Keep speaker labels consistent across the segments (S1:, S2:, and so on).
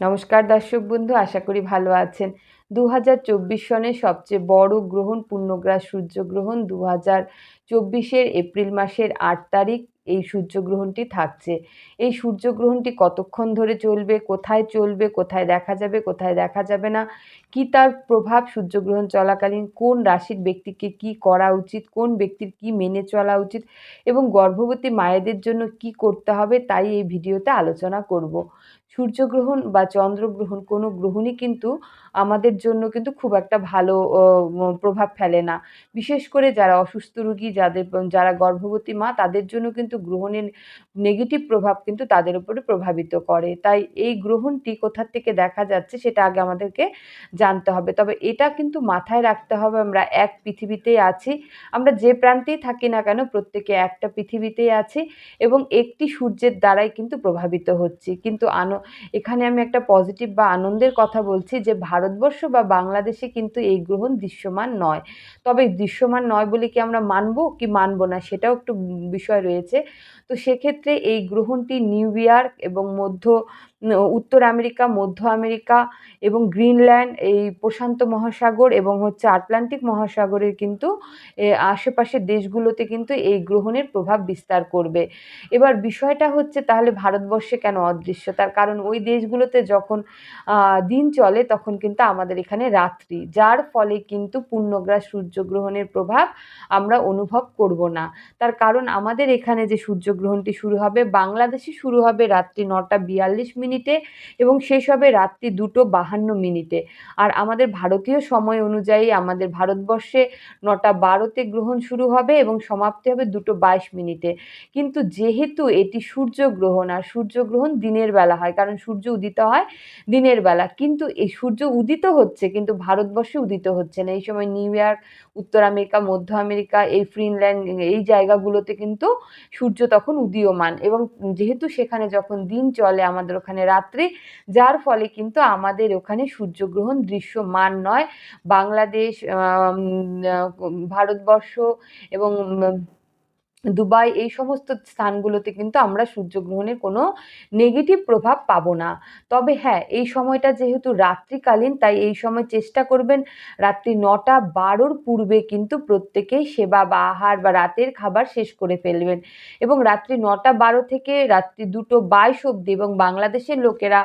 S1: নমস্কার দর্শক বন্ধু, আশা করি ভালো আছেন। দু চব্বিশ সনের সবচেয়ে বড় গ্রহণ পূর্ণগ্রাস সূর্যগ্রহণ দু হাজার চব্বিশের এপ্রিল মাসের আট তারিখ এই সূর্যগ্রহণটি থাকছে। এই সূর্যগ্রহণটি কতক্ষণ ধরে চলবে, কোথায় চলবে, কোথায় দেখা যাবে, কোথায় দেখা যাবে না, কি তার প্রভাব সূর্যগ্রহণ চলাকালীন, কোন রাশির ব্যক্তিকে কি করা উচিত, কোন ব্যক্তির কি মেনে চলা উচিত এবং গর্ভবতী মায়েদের জন্য কি করতে হবে, তাই এই ভিডিওতে আলোচনা করব। সূর্যগ্রহণ বা চন্দ্রগ্রহণ কোনো গ্রহণই কিন্তু আমাদের জন্য কিন্তু খুব একটা ভালো প্রভাব ফেলে না। বিশেষ করে যারা অসুস্থ রোগী, যাদের, যারা গর্ভবতী মা, তাদের জন্য কিন্তু গ্রহণের নেগেটিভ প্রভাব কিন্তু তাদের উপরে প্রভাবিত করে। তাই এই গ্রহণটি কোথা থেকে দেখা যাচ্ছে সেটা আগে আমাদেরকে জানতে হবে। তবে এটা কিন্তু মাথায় রাখতে হবে, আমরা এক পৃথিবীতেই আছি, আমরা যে প্রান্তেই থাকি না কেন প্রত্যেকে একটা পৃথিবীতেই আছি এবং একটি সূর্যের দ্বারাই কিন্তু প্রভাবিত হচ্ছি। কিন্তু আনো এখানে আমি একটা পজিটিভ বা আনন্দের কথা বলছি যে ভারতবর্ষ বা বাংলাদেশে কিন্তু এই গ্রহণ দৃশ্যমান নয়। তবে দৃশ্যমান নয় বলে কি আমরা মানবো কি মানব না সেটাও একটু বিষয় রয়েছে। তো সেক্ষেত্রে এই গ্রহণটি নিউ ইয়র্ক এবং মধ্য উত্তর আমেরিকা, মধ্য আমেরিকা এবং গ্রিনল্যান্ড, এই প্রশান্ত মহাসাগর এবং হচ্ছে আটলান্টিক মহাসাগরের কিন্তু আশেপাশের দেশগুলোতে কিন্তু এই গ্রহণের প্রভাব বিস্তার করবে। এবার বিষয়টা হচ্ছে তাহলে ভারতবর্ষে কেন অদৃশ্য? তার কারণ ওই দেশগুলোতে যখন দিন চলে তখন কিন্তু আমাদের এখানে রাত্রি। যার ফলে কিন্তু পূর্ণগ্রাস সূর্যগ্রহণের প্রভাব আমরা অনুভব করব না। তার কারণ আমাদের এখানে যে সূর্যগ্রহণটি শুরু হবে, বাংলাদেশে শুরু হবে রাত্রি নটা বিয়াল্লিশ মিনিটে এবং শেষ হবে রাত্রি দুটো বাহান্ন মিনিটে। আর আমাদের ভারতীয় সময় অনুযায়ী আমাদের ভারতবর্ষে নটা বারোতে গ্রহণ শুরু হবে এবং সমাপ্তি হবে দুটো বাইশ মিনিটে। কিন্তু যেহেতু এটি সূর্যগ্রহণ আর সূর্যগ্রহণ দিনের বেলা হয়, কারণ সূর্য উদিত হয় দিনের বেলা। কিন্তু এই সূর্য উদিত হচ্ছে, কিন্তু ভারতবর্ষে উদিত হচ্ছে না। এই সময় নিউ ইয়র্ক, উত্তর আমেরিকা, মধ্য আমেরিকা, এই ফিনল্যান্ড, এই জায়গাগুলোতে কিন্তু সূর্য তখন উদীয়মান। এবং যেহেতু সেখানে যখন দিন চলে, আমাদের ওখানে রাত্রি যার ফলে কিন্তু আমাদের ওখানে সূর্যগ্রহণ দৃশ্যমান নয়। বাংলাদেশ ভারতবর্ষ এবং দুবাই এই সমস্ত স্থানগুলোতে কিন্তু আমরা সূর্যগ্রহণের কোনো নেগেটিভ প্রভাব পাবো না। তবে হ্যাঁ এই সময়টা যেহেতু রাত্রিকালীন, তাই এই সময় চেষ্টা করবেন রাত্রি নটা বারোর পূর্বে কিন্তু প্রত্যেকেই সেবা বা আহার বা রাতের খাবার শেষ করে ফেলবেন। এবং রাত্রি নটা বারো থেকে রাত্রি দুটো বাইশ অবধি এবং বাংলাদেশের লোকেরা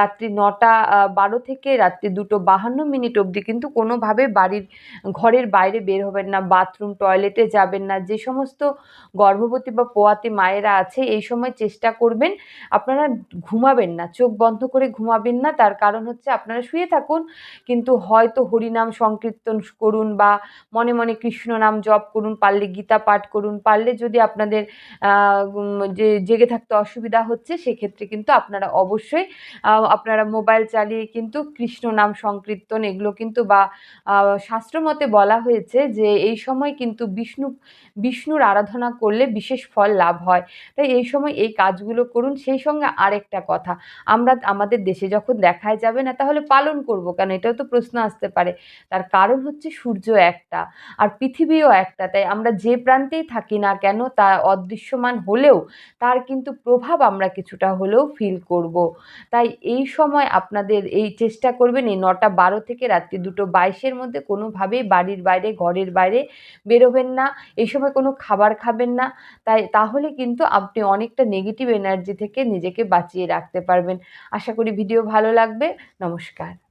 S1: রাত্রি নটা বারো থেকে রাত্রি দুটো বাহান্ন মিনিট অবধি কিন্তু কোনোভাবে বাড়ির ঘরের বাইরে বের হবেন না, বাথরুম, টয়লেটে যাবেন না, যে সমস্ত গর্ভবতী বা পোয়াতি মায়েরা আছে, এই সময় চেষ্টা করবেন আপনারা ঘুমাবেন না, চোখ বন্ধ করে ঘুমাবেন না, তার কারণ হচ্ছে আপনারা শুয়ে থাকুন, কিন্তু হয়তো হরিনাম সংকীর্তন করুন বা মনে মনে কৃষ্ণ নাম জপ করুন, পারলে গীতা পাঠ করুন, পারলে যদি আপনাদের যে জেগে থাকতে অসুবিধা হচ্ছে, সেক্ষেত্রে কিন্তু আপনারা অবশ্যই আপনারা মোবাইল চালিয়ে কিন্তু কৃষ্ণ নাম সংকীর্তন এগুলো কিন্তু বা শাস্ত্রমতে বলা হয়েছে যে এই সময় কিন্তু বিষ্ণু, বিষ্ণুর আরাধনা করলে বিশেষ ফল লাভ হয়। তাই এই সময় এই কাজগুলো করুন। সেই সঙ্গে আরেকটা কথা, আমরা আমাদের দেশে যখন দেখায় যাবে না, তাহলে পালন করব কেন? এটাও তো প্রশ্ন আসতে পারে। তার কারণ হচ্ছে সূর্য একটা, আর পৃথিবীও একটা। তাই আমরা যে প্রান্তেই থাকি না কেন, তা অদৃশ্যমান হলেও, তার কিন্তু প্রভাব আমরা কিছুটা হলেও ফিল করব। তাই এই সময় আপনাদের এই চেষ্টা করবেন, এই নটা বারো থেকে রাত্রি দুটো বাইশের মধ্যে কোনোভাবেই বাড়ির বাইরে, ঘরের বাইরে বেরোবেন না। এই সময় কোনো খাবার খাবেন না। তাই, তাহলে কিন্তু আপনি অনেকটা নেগেটিভ এনার্জি থেকে নিজেকে বাঁচিয়ে রাখতে পারবেন। আশা করি ভিডিও ভালো লাগবে। নমস্কার।